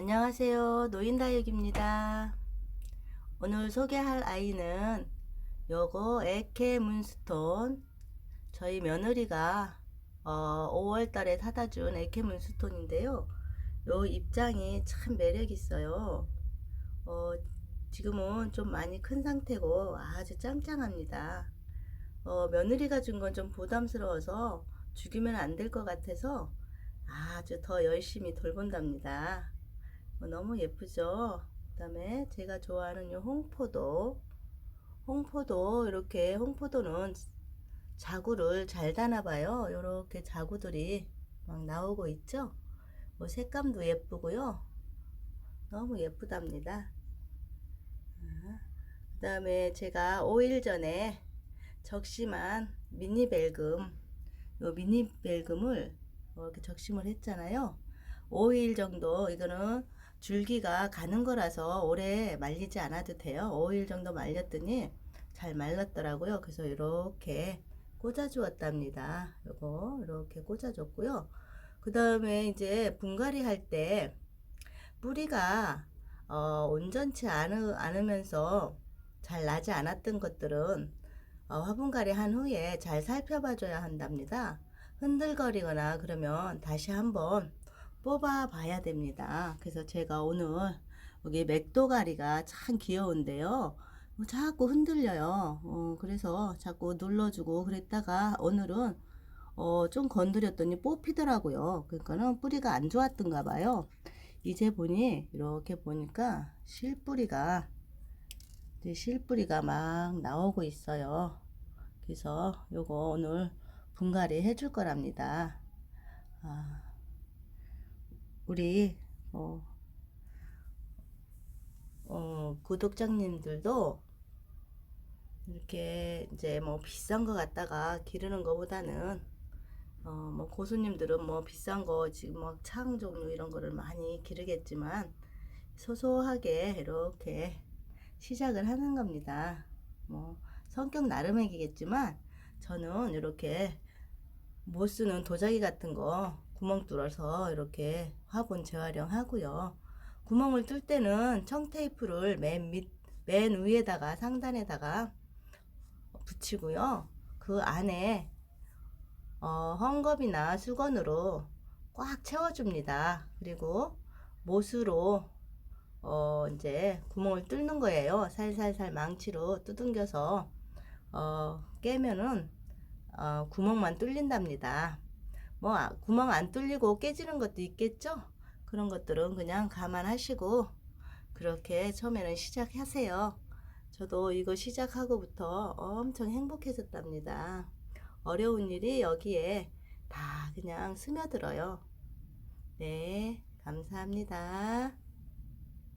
안녕하세요. 노인다육입니다. 오늘 소개할 아이는 요거 에케 문스톤 저희 며느리가 어, 5월 달에 사다 준 에케 문스톤인데요. 요 입장이 참 매력 있어요. 어, 지금은 좀 많이 큰 상태고 아주 짱짱합니다. 어, 며느리가 준 건 좀 부담스러워서 죽이면 안 될 것 같아서 아주 더 열심히 돌본답니다. 어, 너무 예쁘죠? 그 다음에 제가 좋아하는 이 홍포도. 홍포도, 이렇게 홍포도는 자구를 잘 다나봐요. 이렇게 자구들이 막 나오고 있죠? 뭐 색감도 예쁘고요. 너무 예쁘답니다. 그 다음에 제가 5일 전에 적심한 미니벨금, 요 미니벨금을 이렇게 적심을 했잖아요. 5일 정도, 이거는 줄기가 가는 거라서 오래 말리지 않아도 돼요. 5일 정도 말렸더니 잘 말랐더라고요. 그래서 이렇게 꽂아 주었답니다. 요거 이렇게 꽂아 줬고요. 그 다음에 이제 분갈이 할 때 뿌리가 어, 온전치 않으, 않으면서 잘 나지 않았던 것들은 어, 화분갈이 한 후에 잘 살펴봐 줘야 한답니다. 흔들거리거나 그러면 다시 한번 뽑아 봐야 됩니다. 그래서 제가 오늘 여기 맥도가리가 참 귀여운데요. 어, 자꾸 흔들려요. 어, 그래서 자꾸 눌러주고 그랬다가 오늘은 어, 좀 건드렸더니 뽑히더라고요. 그러니까는 뿌리가 안 좋았던가 봐요. 이제 보니 이렇게 보니까 실뿌리가 이제 실뿌리가 막 나오고 있어요. 그래서 요거 오늘 분갈이 해줄 거랍니다. 아, 우리 어, 어, 구독자님들도 이렇게 이제 뭐 비싼 거 갖다가 기르는 거보다는 어, 뭐 고수님들은 뭐 비싼 거 지금 뭐창 종류 이런 거를 많이 기르겠지만 소소하게 이렇게 시작을 하는 겁니다. 뭐 성격 나름이겠지만 저는 이렇게 못 쓰는 도자기 같은 거 구멍 뚫어서 이렇게 화분 재활용하고요. 구멍을 뚫을 때는 청테이프를 맨 밑, 맨 위에다가 상단에다가 붙이고요. 그 안에 어, 헝겊이나 수건으로 꽉 채워줍니다. 그리고 못으로 어, 이제 구멍을 뚫는 거예요. 살살살 망치로 두둥겨서 어, 깨면은 어, 구멍만 뚫린답니다. 뭐 아, 구멍 안 뚫리고 깨지는 것도 있겠죠? 그런 것들은 그냥 감안하시고 그렇게 처음에는 시작하세요. 저도 이거 시작하고부터 엄청 행복해졌답니다. 어려운 일이 여기에 다 그냥 스며들어요. 네, 감사합니다.